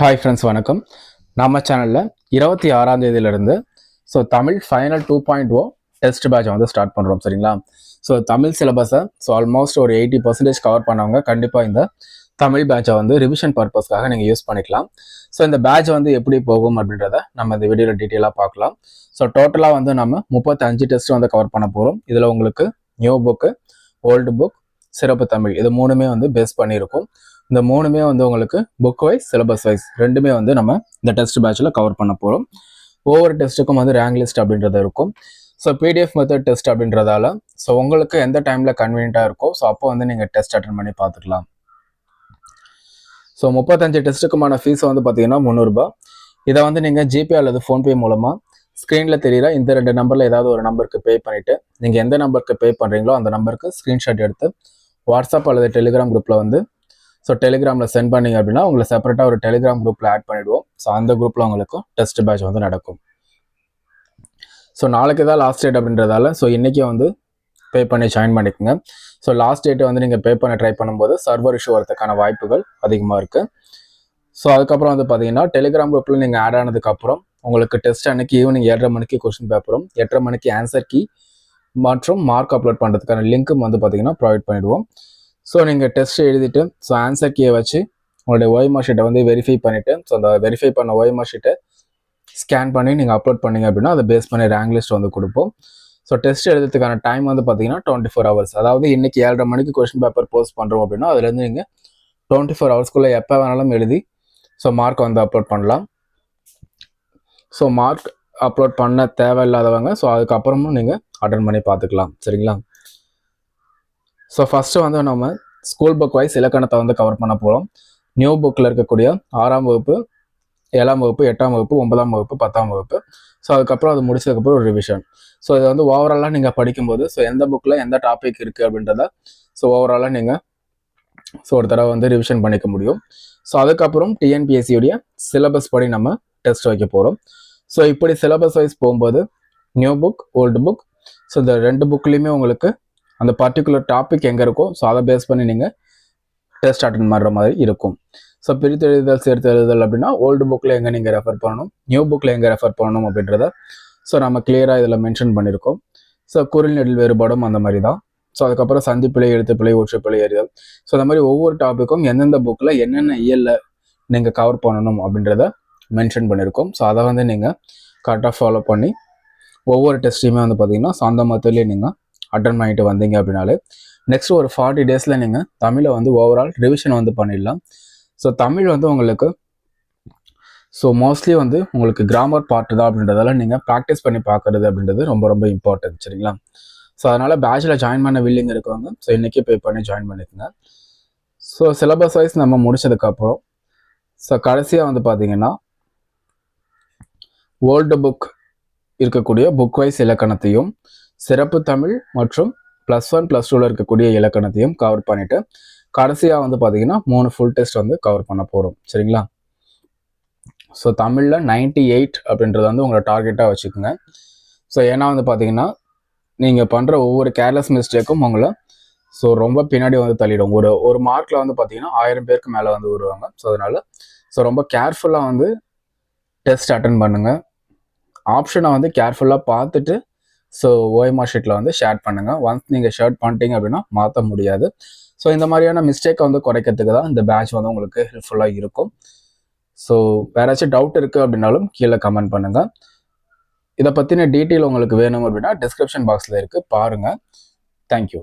Hi friends வணக்கம். நம்ம சேனலில் இருபத்தி ஆறாம் தேதியிலிருந்து so Tamil final two point o test batch வந்து ஸ்டார்ட் பண்ணுறோம் சரிங்களா? ஸோ தமிழ் சிலபஸை ஸோ ஆல்மோஸ்ட் ஒரு எயிட்டி பர்சன்டேஜ் கவர் பண்ணவங்க கண்டிப்பாக இந்த தமிழ் பேட்சை வந்து ரிவிஷன் பர்பஸ்க்காக நீங்கள் யூஸ் பண்ணிக்கலாம். ஸோ இந்த பேட்ச் வந்து எப்படி போகும் அப்படின்றத நம்ம இந்த வீடியோவில் டீட்டெயிலாக பார்க்கலாம். ஸோ டோட்டலாக வந்து நம்ம முப்பத்தஞ்சு டெஸ்ட் வந்து கவர் பண்ண போகிறோம் இதில் உங்களுக்கு நியூ புக்கு ஓல்டு புக் சிறப்பு தமிழ் இது மூணுமே வந்து பேஸ் பண்ணியிருக்கும். இந்த மூணுமே வந்து உங்களுக்கு புக் வைஸ் சிலபஸ் வைஸ் ரெண்டுமே வந்து நம்ம இந்த டெஸ்ட் பேட்சில் கவர் பண்ண போகிறோம் ஒவ்வொரு டெஸ்ட்டுக்கும் வந்து ரேங்க் லிஸ்ட் அப்படின்றது இருக்கும். ஸோ பிடிஎஃப் மெத்தட் டெஸ்ட் அப்படின்றதால ஸோ உங்களுக்கு எந்த டைமில் கன்வீனியண்ட்டாக இருக்கோ ஸோ அப்போ வந்து நீங்கள் டெஸ்ட் அட்டன் பண்ணி பார்த்துக்கலாம். ஸோ முப்பத்தஞ்சு டெஸ்ட்டுக்குமான ஃபீஸ் வந்து பார்த்தீங்கன்னா முந்நூறுபா. இதை வந்து நீங்கள் ஜிபே அல்லது ஃபோன்பே மூலமாக ஸ்க்ரீனில் தெரியிற இந்த ரெண்டு நம்பரில் ஏதாவது ஒரு நம்பருக்கு பே பண்ணிவிட்டு நீங்கள் எந்த நம்பருக்கு பே பண்ணுறீங்களோ அந்த நம்பருக்கு ஸ்க்ரீன்ஷாட் எடுத்து வாட்ஸ்அப் அல்லது டெலிகிராம் குரூப்பில் வந்து ஸோ டெலிகிராமில் சென்ட் பண்ணீங்க அப்படின்னா உங்களை செப்பரேட்டாக ஒரு டெலிகிராம் குரூப்பில் ஆட் பண்ணிவிடுவோம் ஸோ அந்த குரூப்பில் உங்களுக்கும் டெஸ்ட் பேட்ச் வந்து நடக்கும். ஸோ நாளைக்கு தான் லாஸ்ட் டேட் அப்படின்றதால ஸோ இன்றைக்கி வந்து பே பண்ணி ஜாயின் பண்ணிக்கோங்க. ஸோ லாஸ்ட் டேட்டை வந்து நீங்கள் பே பண்ண ட்ரை பண்ணும்போது சர்வர் இஷ்யூ வரதுக்கான வாய்ப்புகள் அதிகமாக இருக்குது ஸோ அதுக்கப்புறம் வந்து பார்த்தீங்கன்னா டெலிகிராம் குரூப்பில் நீங்கள் ஆட் ஆனதுக்கப்புறம் உங்களுக்கு டெஸ்ட் அன்னைக்கு ஈவினிங் ஏழரை மணிக்கு கொஸ்டின் பேப்பரும் எட்டரை மணிக்கு ஆன்சர் கீ மற்றும் மார்க் அப்லோட் பண்ணுறதுக்கான லிங்க்கும் வந்து பார்த்தீங்கன்னா ப்ரொவைட் பண்ணிவிடுவோம் ஸோ நீங்கள் டெஸ்ட் எழுதிட்டு ஸோ ஆன்சர் கீயை வச்சு உங்களுடைய ஓய்மா ஷீட்டை வந்து வெரிஃபை பண்ணிவிட்டு ஸோ அந்த வெரிஃபை பண்ண ஓய்மா ஷீட்டை ஸ்கேன் பண்ணி நீங்கள் அப்லோட் பண்ணீங்க அப்படின்னா அதை பேஸ் பண்ணி ரேங்க் லிஸ்ட் வந்து கொடுப்போம். ஸோ டெஸ்ட் எழுதுறதுக்கான டைம் வந்து பார்த்தீங்கன்னா டுவெண்ட்டி ஃபோர் ஹவர்ஸ் அதாவது இன்னைக்கு ஏழரை மணிக்கு கொஸ்டின் பேப்பர் போஸ்ட் பண்ணுறோம் அப்படின்னா அதுலேருந்து நீங்கள் டுவெண்ட்டி ஃபோர் ஹவர்ஸ்க்குள்ளே எப்போ வேணாலும் எழுதி ஸோ மார்க் வந்து அப்லோட் பண்ணலாம். ஸோ மார்க் அப்லோட் பண்ண தேவையில்லாதவங்க ஸோ அதுக்கப்புறமும் நீங்கள் அட்டன் பண்ணி பார்த்துக்கலாம் சரிங்களா? ஸோ ஃபஸ்ட்டு வந்து நம்ம ஸ்கூல் புக் வைஸ் இலக்கணத்தை வந்து கவர் பண்ண போகிறோம் நியூ புக்கில் இருக்கக்கூடிய ஆறாம் வகுப்பு ஏழாம் வகுப்பு எட்டாம் வகுப்பு ஒன்பதாம் வகுப்பு பத்தாம் வகுப்பு. ஸோ அதுக்கப்புறம் அது முடிச்சதுக்கப்புறம் ஒரு ரிவிஷன் ஸோ இது வந்து ஓவராலாக நீங்கள் படிக்கும்போது ஸோ எந்த புக்கில் எந்த டாபிக் இருக்குது அப்படின்றத ஸோ ஓவராலாக நீங்கள் ஸோ ஒரு தடவை வந்து ரிவிஷன் பண்ணிக்க முடியும். ஸோ அதுக்கப்புறம் டிஎன்பிஎஸ்சியுடைய சிலபஸ் படி நம்ம டெஸ்ட் வைக்க போகிறோம் ஸோ இப்படி சிலபஸ் வைஸ் போகும்போது new book old book so இந்த ரெண்டு புக்லேயுமே உங்களுக்கு அந்த பர்டிகுலர் டாபிக் எங்கே இருக்கோ ஸோ அதை பேஸ் பண்ணி நீங்கள் டெஸ்ட் அட்டன் பண்ணுற மாதிரி இருக்கும். ஸோ பிரித்து எழுதுதல் சேர்த்து எழுதுதல் அப்படின்னா ஓல்டு புக்கில் எங்கே நீங்கள் ரெஃபர் பண்ணணும் நியூ புக்கில் எங்கே ரெஃபர் பண்ணணும் அப்படின்றத ஸோ நம்ம கிளியராக இதில் மென்ஷன் பண்ணியிருக்கோம் ஸோ குரல் நெடில் வேறுபாடும் அந்த மாதிரி தான். ஸோ அதுக்கப்புறம் சந்திப்பிழை எழுத்துப்பிழை ஒற்றுப்பிழை எறிதல் ஸோ அந்த மாதிரி ஒவ்வொரு டாப்பிக்கும் எந்தெந்த புக்கில் என்னென்ன இயலில் நீங்கள் கவர் பண்ணணும் அப்படின்றத மென்ஷன் பண்ணியிருக்கோம் ஸோ அதை வந்து நீங்கள் கரெக்டாக ஃபாலோ பண்ணி ஒவ்வொரு டெஸ்ட்டையுமே வந்து பார்த்தீங்கன்னா சொந்த மொத்தத்துலேயே நீங்கள் அட்டன் பண்ணிட்டு வந்தீங்க அப்படின்னாலே நெக்ஸ்ட் ஒரு ஃபார்ட்டி டேஸில் நீங்கள் தமிழை வந்து ஓவரால் ரிவிஷன் வந்து பண்ணிடலாம். ஸோ தமிழ் வந்து உங்களுக்கு ஸோ மோஸ்ட்லி வந்து உங்களுக்கு கிராமர் பார்ட் தான் அப்படின்றதால நீங்கள் ப்ராக்டிஸ் பண்ணி பார்க்குறது அப்படின்றது ரொம்ப ரொம்ப இம்பார்ட்டன்ட் சரிங்களா? ஸோ அதனால் பேச்சில் ஜாயின் பண்ண வில்லிங் இருக்கவங்க ஸோ இன்றைக்கி பே பண்ணி ஜாயின் பண்ணிக்கோங்க. ஸோ சிலபஸ் வைஸ் நம்ம முடிச்சதுக்கப்புறம் ஸோ கடைசியாக வந்து பார்த்தீங்கன்னா ஓல்டு புக் இருக்கக்கூடிய புக் வைஸ் இலக்கணத்தையும் சிறப்பு தமிழ் மற்றும் ப்ளஸ் ஒன் ப்ளஸ் டூவில் இருக்கக்கூடிய இலக்கணத்தையும் கவர் பண்ணிவிட்டு கடைசியாக வந்து பார்த்தீங்கன்னா மூணு ஃபுல் டெஸ்ட் வந்து கவர் பண்ண போகிறோம் சரிங்களா? ஸோ தமிழில் நைன்டி எயிட் அப்படின்றது வந்து உங்களை டார்கெட்டாக வச்சுக்கோங்க. ஸோ ஏன்னா வந்து பார்த்தீங்கன்னா நீங்கள் பண்ணுற ஒவ்வொரு கேர்லெஸ் மிஸ்டேக்கும் உங்களை ஸோ ரொம்ப பின்னாடி வந்து தள்ளிடும். ஒரு ஒரு மார்க்கில் வந்து பார்த்தீங்கன்னா ஆயிரம் பேருக்கு மேலே வந்து வருவாங்க. ஸோ அதனால் ஸோ ரொம்ப கேர்ஃபுல்லாக வந்து டெஸ்ட் அட்டன் பண்ணுங்கள் ஆப்ஷனை வந்து கேர்ஃபுல்லாக பார்த்துட்டு ஸோ ஓஎம்ஆர் ஷீட்டில் வந்து ஷேர் பண்ணுங்கள் ஒன்ஸ் நீங்கள் ஷேர்ட் பண்ணிட்டீங்க அப்படின்னா மாற்ற முடியாது. ஸோ இந்த மாதிரியான மிஸ்டேக்கை வந்து குறைக்கிறதுக்கு தான் இந்த பேட்ச் வந்து உங்களுக்கு ஹெல்ப்ஃபுல்லாக இருக்கும். ஸோ வேறாச்சும் டவுட் இருக்குது அப்படின்னாலும் கீழே கமெண்ட் பண்ணுங்கள் இதை பற்றின டீட்டெயில் உங்களுக்கு வேணும் அப்படின்னா டிஸ்கிரிப்ஷன் பாக்ஸில் இருக்குது பாருங்கள் தேங்க்யூ